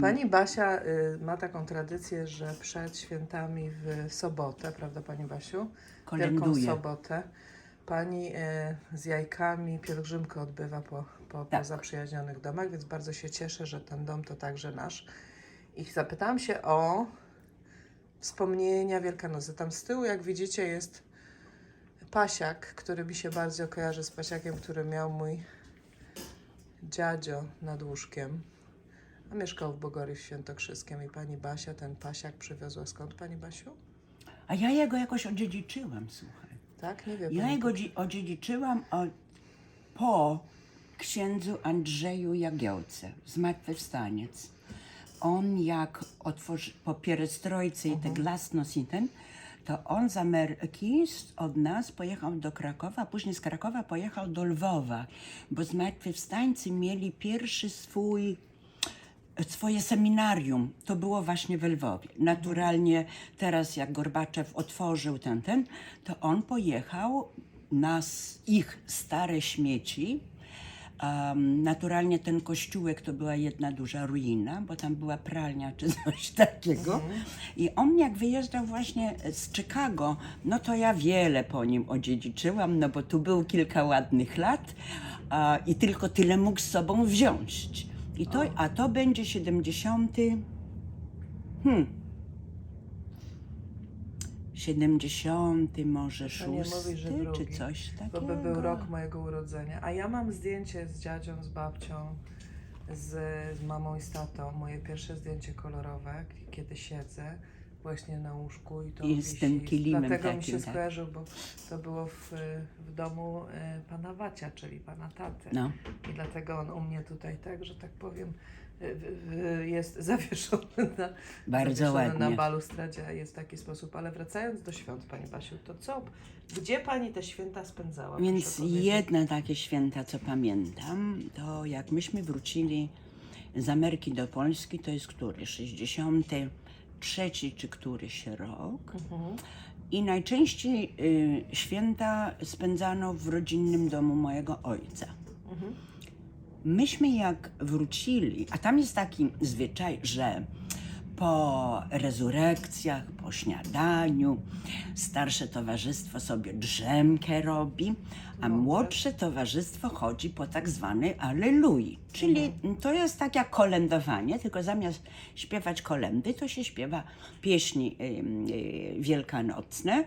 Pani Basia y, ma taką tradycję, że przed świętami w sobotę, prawda Pani Basiu? Wielką Kolęduje. sobotę. Pani y, z jajkami pielgrzymkę odbywa po, po, po Tak. zaprzyjaźnionych domach, więc bardzo się cieszę, że ten dom to także nasz. I zapytałam się o wspomnienia Wielkanocy. Tam z tyłu, jak widzicie, jest pasiak, który mi się bardzo kojarzy z pasiakiem, który miał mój dziadzio nad łóżkiem. A mieszkał w Bogory w Świętokrzyskiem i pani Basia ten pasiak przywiozła skąd pani Basiu? A ja jego jakoś odziedziczyłam, słuchaj. Tak? Nie wiem. Ja jego dzi- odziedziczyłam od, po księdzu Andrzeju Jagiełce, zmartwychwstaniec. On jak otworzy, po pierestrojce i te glasnost i ten, to on z Ameryki od nas pojechał do Krakowa, a później z Krakowa pojechał do Lwowa, bo zmartwychwstańcy mieli pierwszy swój swoje seminarium. To było właśnie w Lwowie. Naturalnie teraz jak Gorbaczew otworzył ten, ten, to on pojechał na ich stare śmieci. Um, naturalnie ten kościółek to była jedna duża ruina, bo tam była pralnia czy coś takiego. I on jak wyjeżdżał właśnie z Chicago, no to ja wiele po nim odziedziczyłam, no bo tu był kilka ładnych lat i tylko tyle mógł z sobą wziąć. I to, a to będzie 70. Hmm. 70 może To nie szósty, mówi, że czy drugi, coś Bo takiego. by był rok mojego urodzenia. A ja mam zdjęcie z dziadzią, z babcią, z, z mamą i z tatą. Moje pierwsze zdjęcie kolorowe, kiedy siedzę właśnie na łóżku i to I z tym kilimem Dlatego mi takim, się tak. skojarzył, bo to było w, w domu e, pana Wacia, czyli pana taty. No. I dlatego on u mnie tutaj tak, że tak powiem, w- jest zawieszony na, Bardzo zawieszony ładnie. na balustradzie, jest w taki sposób. Ale wracając do świąt, Pani Basiu, to co, gdzie Pani te święta spędzała? Więc jedne takie święta, co pamiętam, to jak myśmy wrócili z Ameryki do Polski, to jest który? 63 czy któryś rok. Mhm. I najczęściej y, święta spędzano w rodzinnym domu mojego ojca. Mhm. Myśmy jak wrócili, a tam jest taki zwyczaj, że po rezurekcjach, po śniadaniu, starsze towarzystwo sobie drzemkę robi, a młodsze towarzystwo chodzi po tak zwanej alelui. Czyli to jest tak jak kolędowanie, tylko zamiast śpiewać kolendy, to się śpiewa pieśni y, y, wielkanocne.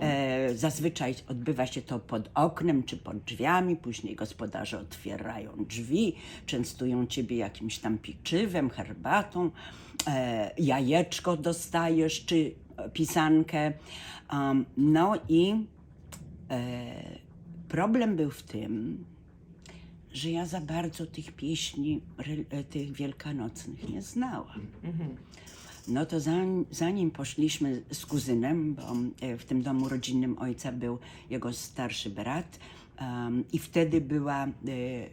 E, zazwyczaj odbywa się to pod oknem czy pod drzwiami, później gospodarze otwierają drzwi, częstują ciebie jakimś tam pieczywem, herbatą, jajeczko dostajesz czy e, pisankę. Um, no i e, problem był w tym, że ja za bardzo tych pieśni, e, tych wielkanocnych nie znałam. No to zanim, zanim poszliśmy z kuzynem, bo e, w tym domu rodzinnym ojca był jego starszy brat em, i wtedy była e, e,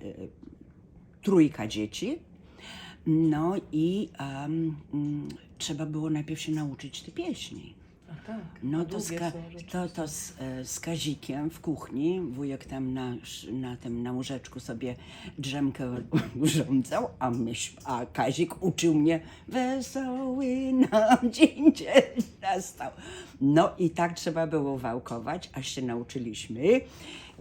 trójka dzieci. No i mm, trzeba było najpierw się nauczyć te pieśni. A tak. No to, z, ka- to, to z, e, z Kazikiem w kuchni, wujek tam na, na tym na łóżeczku sobie drzemkę urządzał, a, myś, a Kazik uczył mnie wesoły nam dzień dzień nastał. No i tak trzeba było wałkować, aż się nauczyliśmy.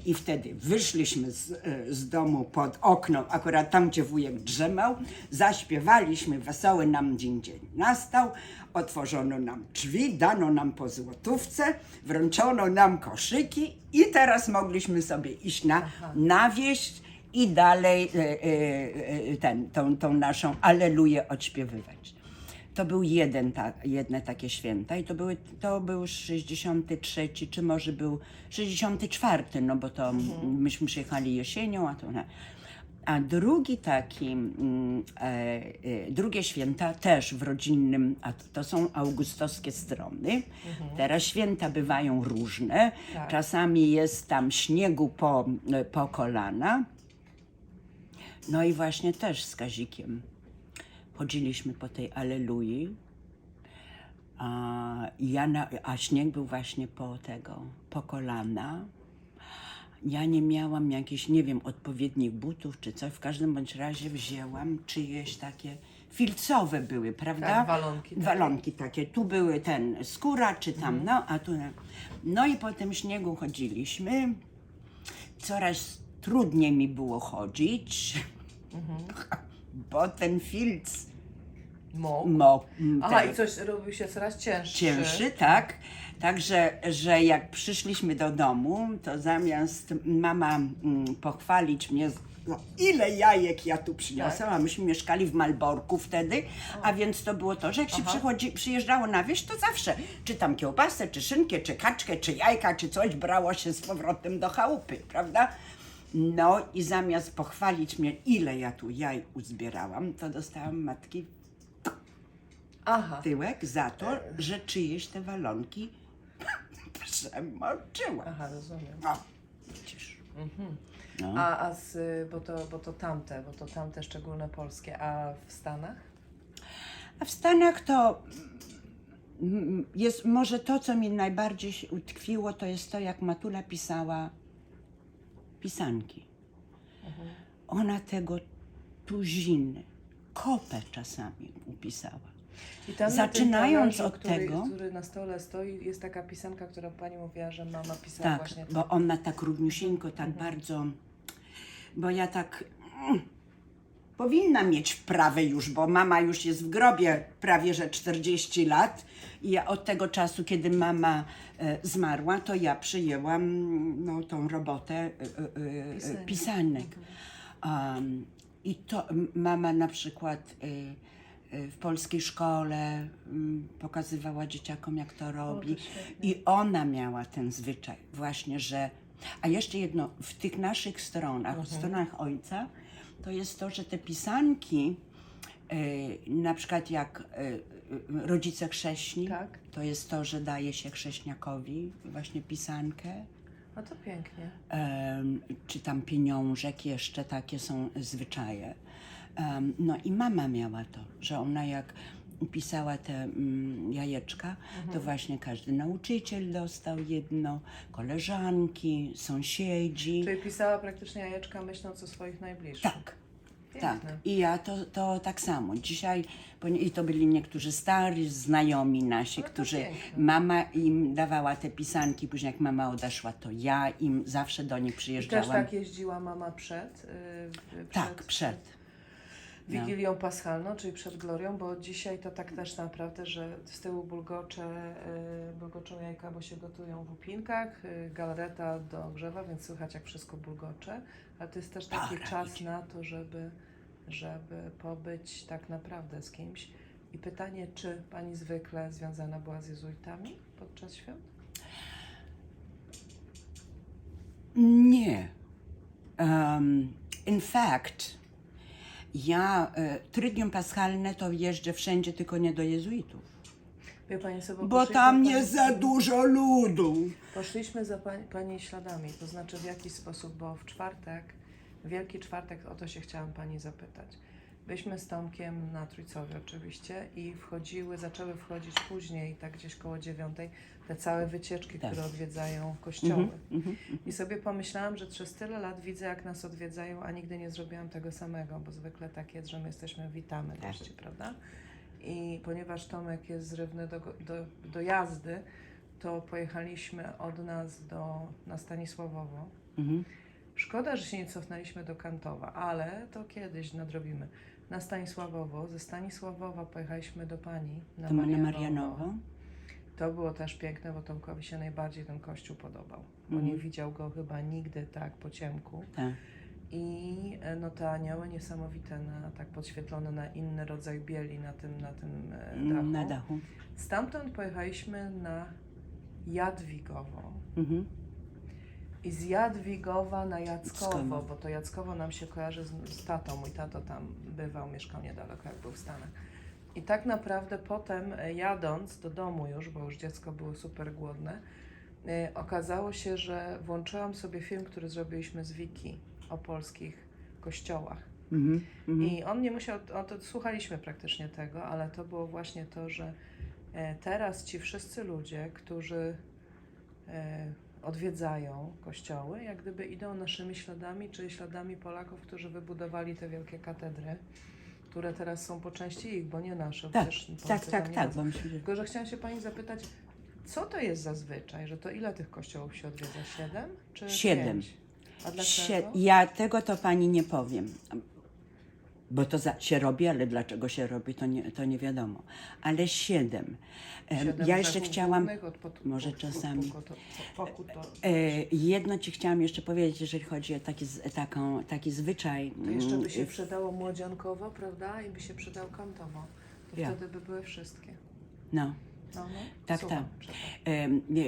I wtedy wyszliśmy z, e, z domu pod okno, akurat tam, gdzie wujek drzemał, zaśpiewaliśmy Wesoły nam dzień dzień. Nastał, otworzono nam drzwi, dano nam po złotówce, wręczono nam koszyki i teraz mogliśmy sobie iść na, na wieś i dalej e, e, e, ten, tą, tą naszą aleluję odśpiewywać. To był jeden ta, jedne takie święta i to, były, to był 63, czy może był 64, no bo to myśmy przyjechali jesienią, a to... Na, a drugi taki, e, e, drugie święta też w rodzinnym, a to, to są augustowskie strony. Teraz święta bywają różne. Tak. Czasami jest tam śniegu po, po kolana. No i właśnie też z Kazikiem chodziliśmy po tej alelui. A, ja na, a śnieg był właśnie po tego, po kolana. Ja nie miałam jakichś, nie wiem, odpowiednich butów czy coś. W każdym bądź razie wzięłam czyjeś takie filcowe były, prawda? Tak, walonki takie. Walonki takie. Tu były ten skóra, czy tam, no, a tu. No i po tym śniegu chodziliśmy. Coraz trudniej mi było chodzić, bo ten filc mo, Aha, ten- i coś robił się coraz cięższy. cięższy, tak. Także, że jak przyszliśmy do domu, to zamiast mama mm, pochwalić mnie, z- no, ile jajek ja tu przyniosłam, a myśmy mieszkali w Malborku wtedy, a więc to było to, że jak się Aha. przychodzi, przyjeżdżało na wieś, to zawsze, czy tam kiełbasę, czy szynkę, czy kaczkę, czy jajka, czy coś brało się z powrotem do chałupy, prawda? No i zamiast pochwalić mnie, ile ja tu jaj uzbierałam, to dostałam matki Aha. tyłek za to, że czyjeś te walonki przemoczyła. Aha, rozumiem. No, widzisz. No. A, a z, bo, to, bo to tamte, bo to tamte szczególne polskie, a w Stanach? A w Stanach to mm, jest może to, co mi najbardziej się utkwiło, to jest to, jak Matula pisała pisanki. Ona tego tuziny, kopę czasami upisała. I tam Zaczynając od talerzu, tego- Który, który na stole stoi, jest taka pisanka, którą pani mówiła, że mama pisała Tak, właśnie. bo ona tak równiusieńko, tak bardzo, bo ja tak mm, powinna mieć wprawę już, bo mama już jest w grobie prawie że 40 lat i ja od tego czasu, kiedy mama e, zmarła, to ja przyjęłam no, tą robotę e, e, Pisania. pisanek. Um, I to mama na przykład w polskiej szkole mm, pokazywała dzieciakom, jak to robi. I ona miała ten zwyczaj właśnie, że. A jeszcze jedno, w tych naszych stronach, w stronach ojca, to jest to, że te pisanki, y, na przykład jak y, rodzice chrześni, Tak. to jest to, że daje się chrześniakowi właśnie pisankę No to pięknie. czy tam pieniążek, jeszcze takie są zwyczaje. No i mama miała to, że ona jak pisała te mm, jajeczka, to właśnie każdy nauczyciel dostał jedno, koleżanki, sąsiedzi. Czyli pisała praktycznie jajeczka myśląc o swoich najbliższych. Tak. Piękne. Tak, i ja to, to tak samo. Dzisiaj, i to byli niektórzy starzy, znajomi nasi, to którzy piękne. mama im dawała te pisanki, później jak mama odeszła, to ja im zawsze do nich I też przyjeżdżałam. tak jeździła mama przed, przed, Tak, przed. No. Wigilią Paschalną, czyli przed Glorią, bo dzisiaj to tak też naprawdę, że z tyłu bulgocze, yy, bulgoczą jajka, bo się gotują w upinkach, yy, galareta do grzewa, więc słychać jak wszystko bulgocze, ale to jest też taki czas idzie. na to, żeby, żeby pobyć tak naprawdę z kimś. I pytanie, czy Pani zwykle związana była z jezuitami podczas świąt? Nie. Um, in fact, ja e, Trydium Paschalne to jeżdżę wszędzie, tylko nie do jezuitów. Wie Pani co, Bo poszliśmy tam pani- jest za dużo ludu. Poszliśmy za pani, pani śladami, to znaczy w jaki sposób, bo w czwartek, Wielki Czwartek, o to się chciałam Pani zapytać. Byliśmy z Tomkiem na Trójcowie oczywiście i wchodziły, zaczęły wchodzić później, tak gdzieś koło dziewiątej, te całe wycieczki, Tak. które odwiedzają kościoły. Mhm, mhm. I sobie pomyślałam, że przez tyle lat widzę, jak nas odwiedzają, a nigdy nie zrobiłam tego samego, bo zwykle tak jest, że my jesteśmy witamy Tak. gości, prawda? I ponieważ Tomek jest zrywny do, do, do jazdy, to pojechaliśmy od nas do, na Stanisławowo. Mhm. Szkoda, że się nie cofnęliśmy do Kantowa, ale to kiedyś nadrobimy. Na Stanisławowo, ze Stanisławowa pojechaliśmy do pani na Marianowo. Marianowo. To było też piękne, bo Tomkowi się najbardziej ten kościół podobał. Bo Mhm. nie widział go chyba nigdy tak po ciemku. Tak. I e, no te anioły niesamowite, na, tak podświetlone na inny rodzaj bieli na tym, na tym e, dachu. Mm, Na dachu. Stamtąd pojechaliśmy na Jadwigowo. Mhm. I z Jadwigowa na Jackowo, bo to Jackowo nam się kojarzy z, z tatą. Mój tato tam bywał, mieszkał niedaleko, jak był w Stanach. I tak naprawdę potem e, jadąc do domu już, bo już dziecko było super głodne, e, okazało się, że włączyłam sobie film, który zrobiliśmy z Wiki o polskich kościołach. Mhm. Mhm. I on nie musiał, o to słuchaliśmy praktycznie tego, ale to było właśnie to, że e, teraz ci wszyscy ludzie, którzy odwiedzają kościoły, jak gdyby idą naszymi śladami, czyli śladami Polaków, którzy wybudowali te wielkie katedry które teraz są po części ich, bo nie nasze. Tak, tak, tak, tak. Bo myślę, że... Tylko, że chciałam się Pani zapytać, co to jest zazwyczaj, że to ile tych kościołów się odwiedza? Siedem czy Siedem. pięć? A dlaczego? Sie- Ja tego to pani nie powiem. Bo to za, się robi, ale dlaczego się robi, to nie, to nie wiadomo. Ale siedem. Em, Siedem ja jeszcze chciałam. głównych od pot- może czasami. po- po- po- Pokut to, E, jedno ci chciałam jeszcze powiedzieć, jeżeli chodzi o taki, taką, taki zwyczaj. to jeszcze by mm, się przydało młodziankowo, prawda? I by się przydał kantowo. To Ja. wtedy by były wszystkie. No. No, no. Tak, Słucham, tak.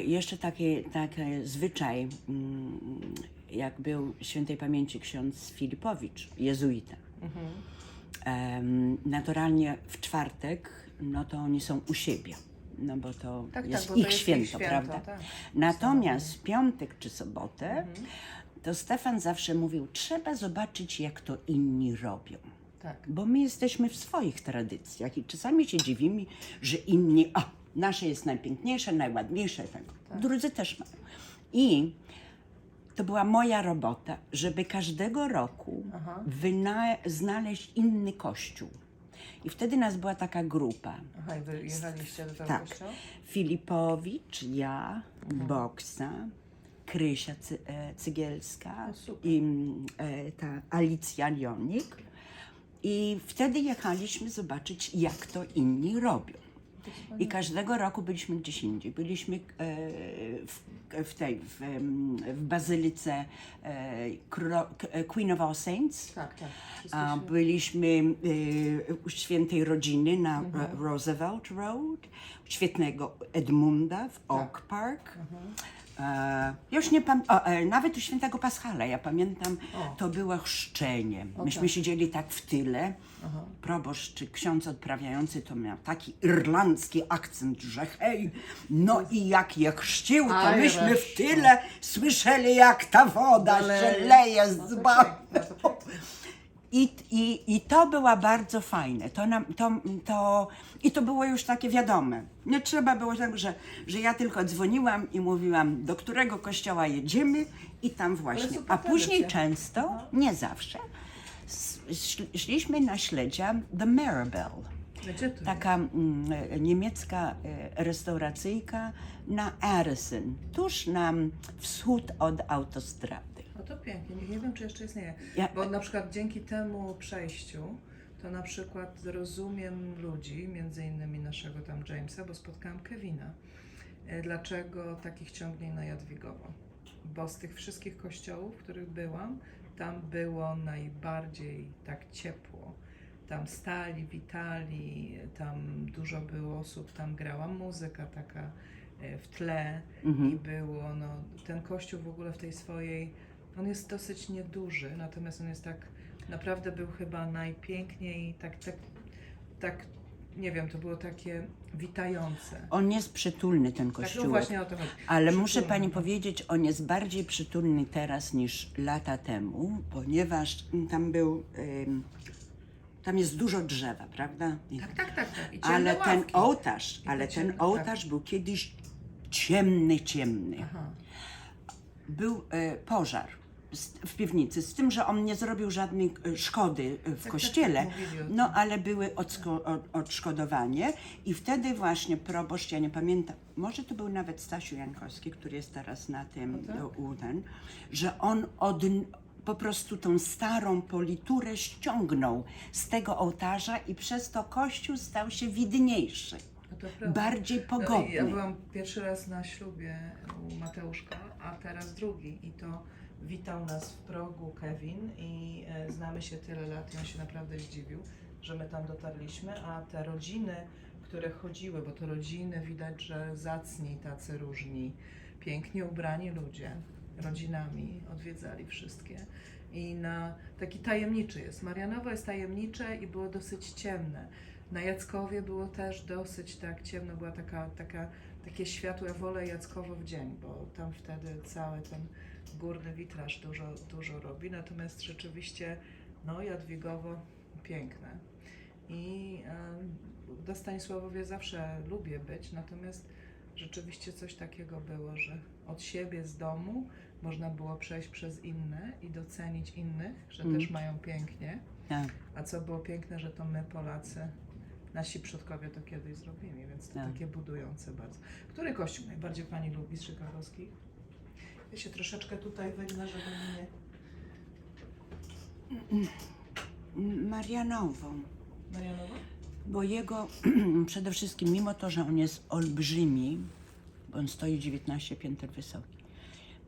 Jeszcze taki, taki zwyczaj, mm, jak był świętej pamięci ksiądz Filipowicz, jezuita. Mhm. Naturalnie w czwartek, no to oni są u siebie, no bo to Tak, jest tak, bo ich to jest święto, ich święto, prawda? tak. Natomiast w piątek czy sobotę, Mhm. to Stefan zawsze mówił, trzeba zobaczyć, jak to inni robią. Tak. Bo my jesteśmy w swoich tradycjach i czasami się dziwimy, że inni, a nasze jest najpiękniejsze, najładniejsze, tak. drudzy też mają. I to była moja robota, żeby każdego roku wyna- znaleźć inny kościół. I wtedy nas była taka grupa. Aha, i wy jechaliście do tego Tak. kościoła? Filipowicz, ja, Boksa, Krysia Cy- e, Cygielska O, super. i mm, e, ta Alicja Lionik. I wtedy jechaliśmy zobaczyć, jak to inni robią. I każdego roku byliśmy gdzieś indziej. Byliśmy e, w, w tej, w, w bazylice e, e, Queen of All Saints. Tak, tak. Byliśmy u świętej rodziny na Mhm. Ro- Roosevelt Road, świetnego Edmunda w Oak Park. Mhm. E, już nie pamiętam, nawet u świętego Paschala, ja pamiętam, O. to było chrzczenie. Myśmy tak. siedzieli tak w tyle. Proboszcz czy ksiądz odprawiający to miał taki irlandzki akcent, że hej, no i jak je chrzcił, to Aj, myśmy w reszta. tyle słyszeli, jak ta woda się leje No z to ba- piękne, to piękne. I, i, I to była bardzo fajne. To, nam, to, to, I to było już takie wiadome. Nie trzeba było tak, że, że ja tylko dzwoniłam i mówiłam, do którego kościoła jedziemy i tam właśnie. A później często, nie zawsze, szliśmy na śledzia The Maribel. Taka mm, niemiecka e, restauracyjka na Addison, tuż na wschód od autostrady. To pięknie, nie, nie wiem czy jeszcze istnieje. Ja- Bo na przykład dzięki temu przejściu, to na przykład rozumiem ludzi, między innymi naszego tam Jamesa, bo spotkałam Kevina. E, Dlaczego takich ciągnień na Jadwigowo? Bo z tych wszystkich kościołów, w których byłam, tam było najbardziej tak ciepło. Tam stali, witali, tam dużo było osób, tam grała muzyka taka e, w tle Mhm. i było, no, ten kościół w ogóle w tej swojej, on jest dosyć nieduży, natomiast on jest tak, naprawdę był chyba najpiękniej, tak, tak, tak, nie wiem, to było takie witające. On jest przytulny, ten Tak, no kościół. właśnie o to chodzi. Ale muszę Przytulny. pani powiedzieć, on jest bardziej przytulny teraz niż lata temu, ponieważ tam był. ym, tam jest dużo drzewa, prawda? Tak, tak, tak, tak. I ale ten ławki. ołtarz, I ale ciemne- ten tak. ołtarz był kiedyś ciemny, ciemny. Aha. Był e, pożar w piwnicy, z tym, że on nie zrobił żadnej e, szkody e, w tak, kościele, tak, o tym. no ale były odszkodowanie i wtedy właśnie proboszcz, ja nie pamiętam, może to był nawet Stasiu Jankowski, który jest teraz na tym, O tak? o, u ten, że on od, po prostu tą starą politurę ściągnął z tego ołtarza i przez to kościół stał się widniejszy, No bardziej No, pogodny. ja byłam pierwszy raz na ślubie u Mateuszka, a teraz drugi. I to witał nas w progu Kevin i e, znamy się tyle lat i on się naprawdę zdziwił, że my tam dotarliśmy, a te rodziny, które chodziły, bo to rodziny widać, że zacni tacy różni, pięknie ubrani ludzie, rodzinami odwiedzali wszystkie. I na taki tajemniczy jest. Marianowo jest tajemnicze i było dosyć ciemne. Na Jackowie było też dosyć tak ciemno, była taka, taka, takie światło. Ja wolę Jackowo w dzień, bo tam wtedy cały ten górny witraż dużo, dużo robi. Natomiast rzeczywiście, no Jadwigowo piękne. I em, do Stanisławowie zawsze lubię być, natomiast rzeczywiście coś takiego było, że od siebie z domu można było przejść przez inne i docenić innych, że Mm. też mają pięknie. Tak. A co było piękne, że to my Polacy, nasi przodkowie to kiedyś zrobili, więc to Tak. takie budujące bardzo. Który kościół najbardziej Pani lubi z chicagowskich? Ja się troszeczkę tutaj wygnę, żeby mnie... Marianową. Marianowa? Bo jego przede wszystkim, mimo to, że on jest olbrzymi, bo on stoi 19 pięter wysoki,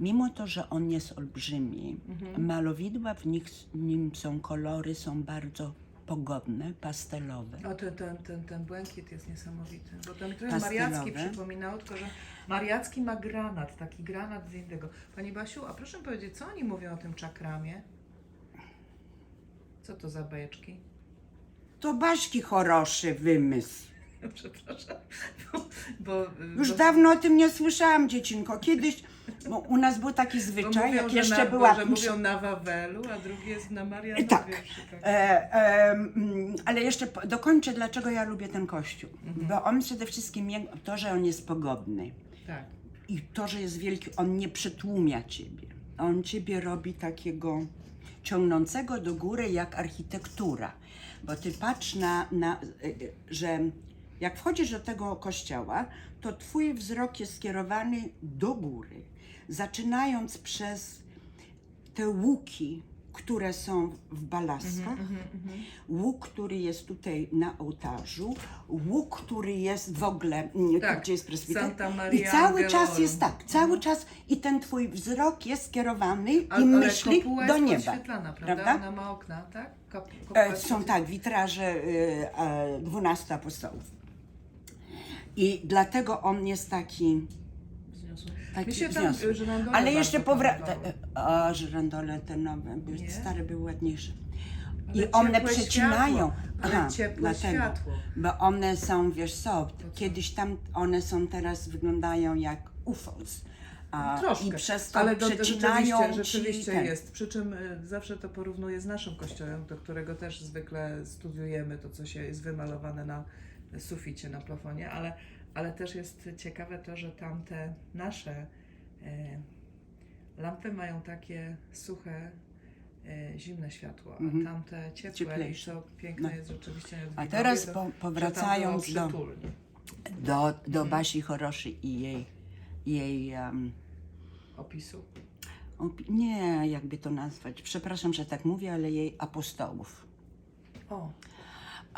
mimo to, że on jest olbrzymi, malowidła w nich, nim są kolory, są bardzo pogodne, pastelowe. O, ten, ten, ten, ten błękit jest niesamowity, bo ten Pastelowe. mariacki przypominał, tylko że mariacki ma granat, taki granat z innego. Pani Basiu, a proszę mi powiedzieć, co oni mówią o tym czakramie? Co to za bajeczki? To Baśki choroszy wymysł. Przepraszam, bo, bo, Już bo, dawno o tym nie słyszałam, dziecinko. Kiedyś, bo u nas był taki zwyczaj, mówią, jak jeszcze na, była... że mówią na Wawelu, a drugi jest na Marianowie. Tak. Chicago. E, e, mm, ale jeszcze dokończę, dlaczego ja lubię ten kościół. Bo on przede wszystkim, to, że on jest pogodny Tak. i to, że jest wielki, on nie przytłumia ciebie. On ciebie robi takiego ciągnącego do góry jak architektura. Bo ty patrz na, na e, e, że jak wchodzisz do tego kościoła, to twój wzrok jest skierowany do góry, zaczynając przez te łuki, które są w balaskach, Mhm, łuk, który jest tutaj na ołtarzu, łuk, który jest w ogóle, mm, Tak, gdzie jest presbiter. Santa I cały czas jest tak, cały czas i ten twój wzrok jest skierowany i myśli do nieba. prawda? prawda? Ona ma okna, tak? Kop, E, są tak, witraże e, e, 12 apostołów. I dlatego on jest taki. Taki Mi się tam y, żyrandole Ale bardzo jeszcze powraca. podobały. O, żyrandole te nowe, Nie? stare były ładniejsze. Ale I one ciepłe przecinają. światło, ale ciepłe światło. Bo one są, wiesz co, kiedyś tam one są teraz wyglądają jak UFOs. A, Troszkę, I przez to ale to przecinają rzeczywiście, ci rzeczywiście ten. jest. Przy czym y, zawsze to porównuję z naszym kościołem, do którego też zwykle studiujemy to, co się jest wymalowane na suficie, na plafonie, ale, ale też jest ciekawe to, że tamte nasze e, lampy mają takie suche, e, zimne światło, a Mhm. tamte ciepłe Cieplejsze. i to piękne No. jest rzeczywiście A teraz po, powracając do, do, do Basi Choroszy i jej, jej um, opisu. opi- nie, jakby to nazwać, przepraszam, że tak mówię, ale jej apostołów. O,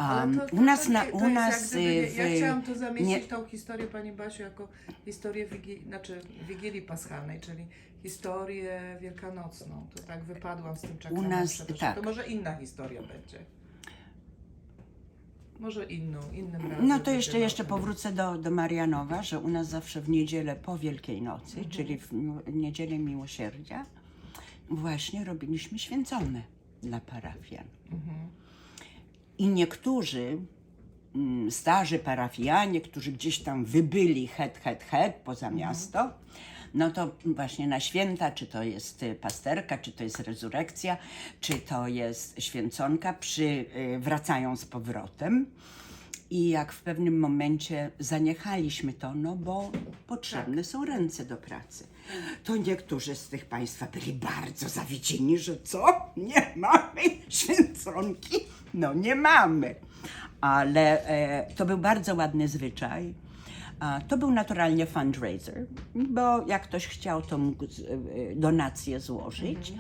Um, to- to- u nas, to na, nie- u nas gdyby nie- w, Ja chciałam tu zamieścić nie- tą historię Pani Basiu jako historię Wigilii, znaczy Wigilii Paschalnej, czyli historię wielkanocną. To tak wypadłam z tym czakramem, nas- przepraszam. tak. To może inna historia będzie. Może inną, innym razem. No to jeszcze, jeszcze powrócę do, do Marianowa, że u nas zawsze w niedzielę po Wielkiej Nocy, Mhm. czyli w niedzielę Miłosierdzia, właśnie robiliśmy święcone dla parafian. Mhm. I niektórzy mm, starzy parafianie, którzy gdzieś tam wybyli het, het, het poza Mhm. miasto, no to właśnie na święta, czy to jest y, pasterka, czy to jest rezurekcja, czy to jest święconka, przy, y, wracają z powrotem. I jak w pewnym momencie zaniechaliśmy to, no bo potrzebne Tak. są ręce do pracy. To niektórzy z tych Państwa byli bardzo zawiedzieni, że co? Nie mamy święconki? No nie mamy. Ale e, to był bardzo ładny zwyczaj. A, to był naturalnie fundraiser, bo jak ktoś chciał, to mógł z, e, donacje złożyć.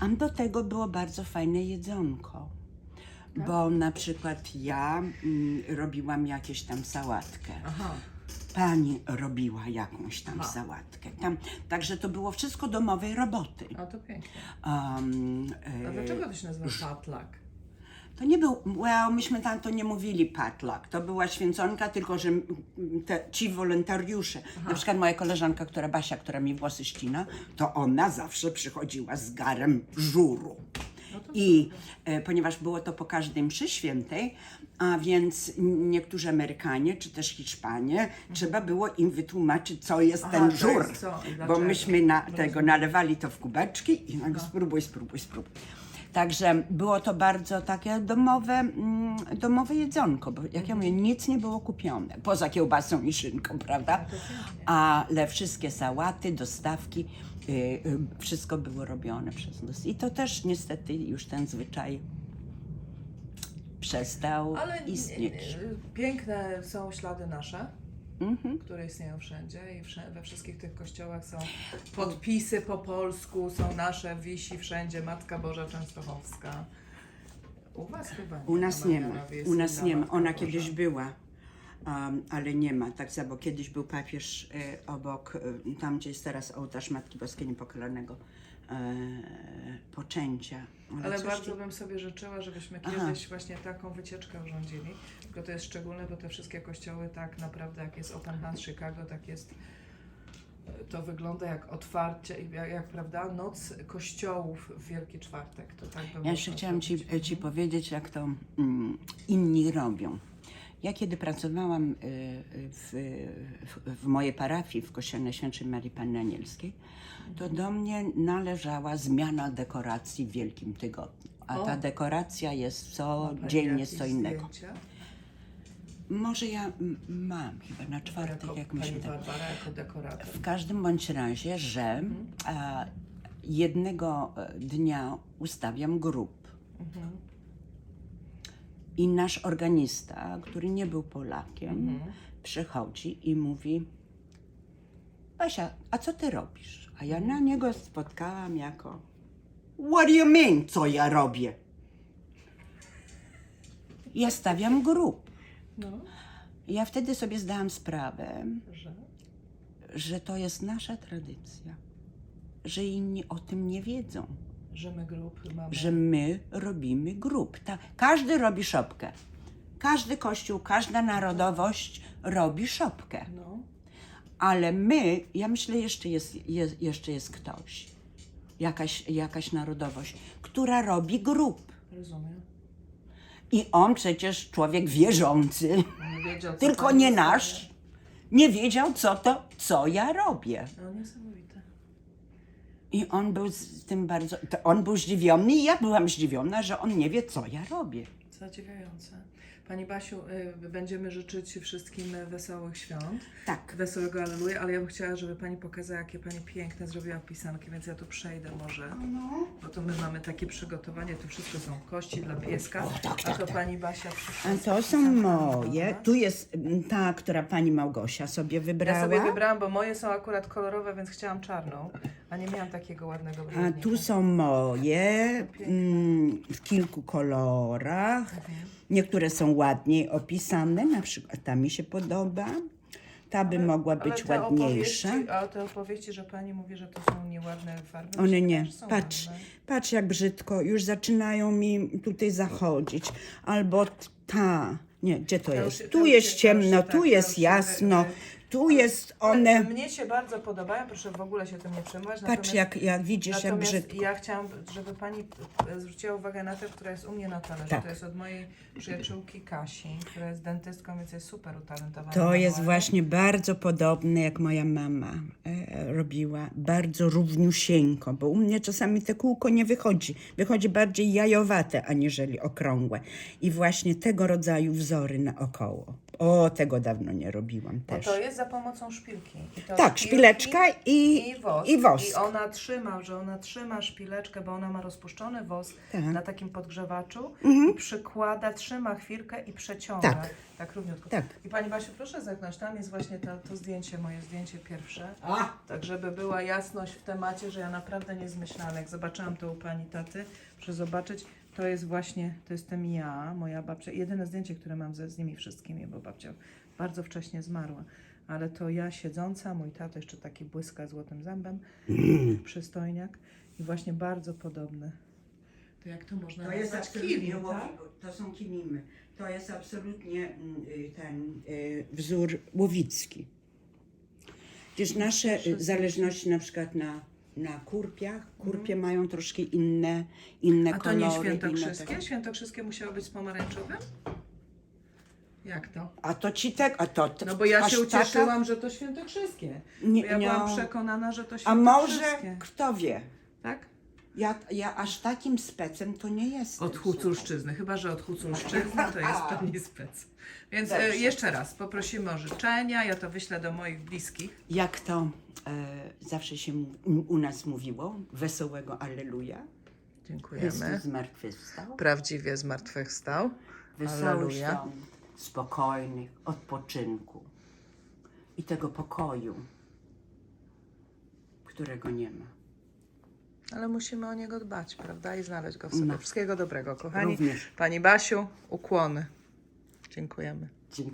A do tego było bardzo fajne jedzonko. Bo na przykład ja mm, robiłam jakieś tam sałatkę. Aha. Pani robiła jakąś tam Aha. sałatkę. Tam, także to było wszystko domowej roboty. A to pięknie. Um, A e, dlaczego to się nazywa potluck? To nie był, well, myśmy tam to nie mówili potluck, to była święconka, tylko że te, ci wolontariusze, na przykład moja koleżanka, która Basia, która mi włosy ścina, to ona zawsze przychodziła z garem żuru. No I e, ponieważ było to po każdej mszy świętej, a więc niektórzy Amerykanie czy też Hiszpanie, trzeba było im wytłumaczyć, co jest Aha, ten żur. jest co Bo myśmy na tego nalewali to w kubeczki i tak spróbuj, spróbuj, spróbuj. Także było to bardzo takie domowe, mm, domowe jedzonko, bo jak ja mówię, nic nie było kupione, poza kiełbasą i szynką, prawda? Ale wszystkie sałaty, dostawki, y, y, wszystko było robione przez nas. I to też niestety już ten zwyczaj przestał Ale nie- istnieć. nie- piękne są ślady nasze, Mhm. które istnieją wszędzie i we wszystkich tych kościołach są podpisy po polsku, są nasze, wisi wszędzie Matka Boża Częstochowska. U was chyba nie U nas na nie ma. U nas nie ma. Matka Ona Boża. kiedyś była, um, ale nie ma. Tak samo bo kiedyś był papież e, obok, e, tam gdzie jest teraz ołtarz Matki Boskiej Niepokalanego e, Poczęcia. Ale coś bardzo bym sobie życzyła, żebyśmy Aha. kiedyś właśnie taką wycieczkę urządzili. To jest szczególne, bo te wszystkie kościoły tak naprawdę, jak jest Open House Chicago, tak jest. To wygląda jak otwarcie, jak, jak prawda, noc kościołów w Wielki Czwartek. To tak Ja jeszcze chciałam ci, zrobić. ci powiedzieć, jak to mm, inni robią. Ja kiedy pracowałam y, w, w, w mojej parafii w kościele Najświętszej Marii Panny Anielskiej, to do mnie należała zmiana dekoracji w Wielkim Tygodniu. A O. ta dekoracja jest co Ma pani dzień jakieś jest co innego. zdjęcia? Może ja m- mam chyba na czwartek, jako, jak pani tak. Barbara jako dekorator. W każdym bądź razie, że a, jednego e, dnia ustawiam grup. Mhm. I nasz organista, który nie był Polakiem, Mhm. przychodzi i mówi: Basia, a co ty robisz? A ja na niego spotkałam jako: What do you mean, co ja robię? Ja stawiam grup. No, ja wtedy sobie zdałam sprawę, że. że to jest nasza tradycja, że inni o tym nie wiedzą, Że my grupy mamy. że my robimy grup. Ta, każdy robi szopkę. Każdy kościół, każda narodowość robi szopkę. No, Ale my, ja myślę, jeszcze jest, jest, jeszcze jest ktoś, jakaś, jakaś narodowość, która robi grup. rozumiem. I on przecież człowiek wierzący, wiedział, co tylko nie nasz, nie wiedział, co to, co ja robię. No, niesamowite. I on był z tym bardzo, to on był zdziwiony i ja byłam zdziwiona, że on nie wie, co ja robię. Zadziwiające. Pani Basiu, y, będziemy życzyć wszystkim wesołych świąt, Tak. wesołego Aleluja, ale ja bym chciała, żeby Pani pokazała, jakie Pani piękne zrobiła pisanki, więc ja tu przejdę może, bo tu my mamy takie przygotowanie, tu wszystko są kości dla pieska, a to Pani Basia przyszła A to są moje. Tu jest mm, ta, która pani Małgosia sobie wybrała. Ja sobie wybrałam, bo moje są akurat kolorowe, więc chciałam czarną, a nie miałam takiego ładnego A brodnika. tu są moje mm, w kilku kolorach. Niektóre są ładniej opisane, na przykład ta mi się podoba. Ta by mogła Ale być te ładniejsza. A te opowieści, że pani mówi, że to są nieładne farby. One nie. Patrz, ładne. patrz jak brzydko. Już zaczynają mi tutaj zachodzić. Albo ta. Nie, gdzie to To jest? już- Tu jest się- ciemno, się- tu tak, to jest się jasno, wy- tu jest one. Mnie się bardzo podobają, proszę w ogóle się tym nie przejmować. Patrz jak, jak widzisz, jak natomiast brzydko. ja chciałam, żeby pani e, zwróciła uwagę na tę, która jest u mnie na talerzu. Tak. To jest od mojej przyjaciółki Kasi, która jest dentystką, więc jest super utalentowana. To jest właśnie bardzo podobne, jak moja mama e, robiła. Bardzo równiusieńko, bo u mnie czasami te kółko nie wychodzi. Wychodzi bardziej jajowate, aniżeli okrągłe. I właśnie tego rodzaju wzory naokoło. O, tego dawno nie robiłam też. to jest za pomocą szpilki. I to Tak, szpilki szpileczka i, I wosk. i wosk. I ona trzyma, że ona trzyma szpileczkę, bo ona ma rozpuszczony wosk Tak. Mhm. na takim podgrzewaczu i przykłada, trzyma chwilkę i przeciąga. Tak. Tak równiutko. Tak. I Pani Basiu, proszę zerknąć, tam jest właśnie to, to zdjęcie, moje zdjęcie pierwsze. A, Tak, żeby była jasność w temacie, że ja naprawdę nie zmyślałam. Jak zobaczyłam to u Pani taty, proszę zobaczyć, to jest właśnie, to jestem ja, moja babcia. Jedyne zdjęcie, które mam ze, z nimi wszystkimi, bo babcia bardzo wcześnie zmarła. Ale to ja siedząca, mój tato jeszcze taki błyska złotym zębem, przystojniak i właśnie bardzo podobne. To jak to można To jest nazwać? absolutnie Kiwi, łowi- tak? To są kimimy. To jest absolutnie mm, y, ten y, wzór łowicki. Gdyż nasze Pierwsze y, zależności na przykład na, na kurpiach, kurpie mają troszkę inne, inne A to kolory. nie inne świętokrzyskie? Świętokrzyskie musiało być z pomarańczowym? Jak to? A to ci tak, a to... No bo ja aż się taka- ucieszyłam, że to świętokrzyskie. Nie, Bo ja nie. byłam przekonana, że to A może, świętokrzyskie. kto wie, Tak? ja, ja aż takim specem to nie jestem. Od Huculszczyzny. Chyba, że od Huculszczyzny to jest pewnie spec. Więc e, Dobrze. jeszcze raz poprosimy o życzenia. Ja to wyślę do moich bliskich. Jak to e, zawsze się mu- u nas mówiło, wesołego Alleluja. Chrystus Dziękujemy. zmartwychwstał. Prawdziwie zmartwychwstał. wesołych Alleluja. świąt, spokojnych, odpoczynku i tego pokoju, którego nie ma. Ale musimy o niego dbać, prawda? I znaleźć go w sobie. No. Wszystkiego dobrego, kochani. Również. Pani Basiu, ukłony. Dziękujemy. Dziękuję.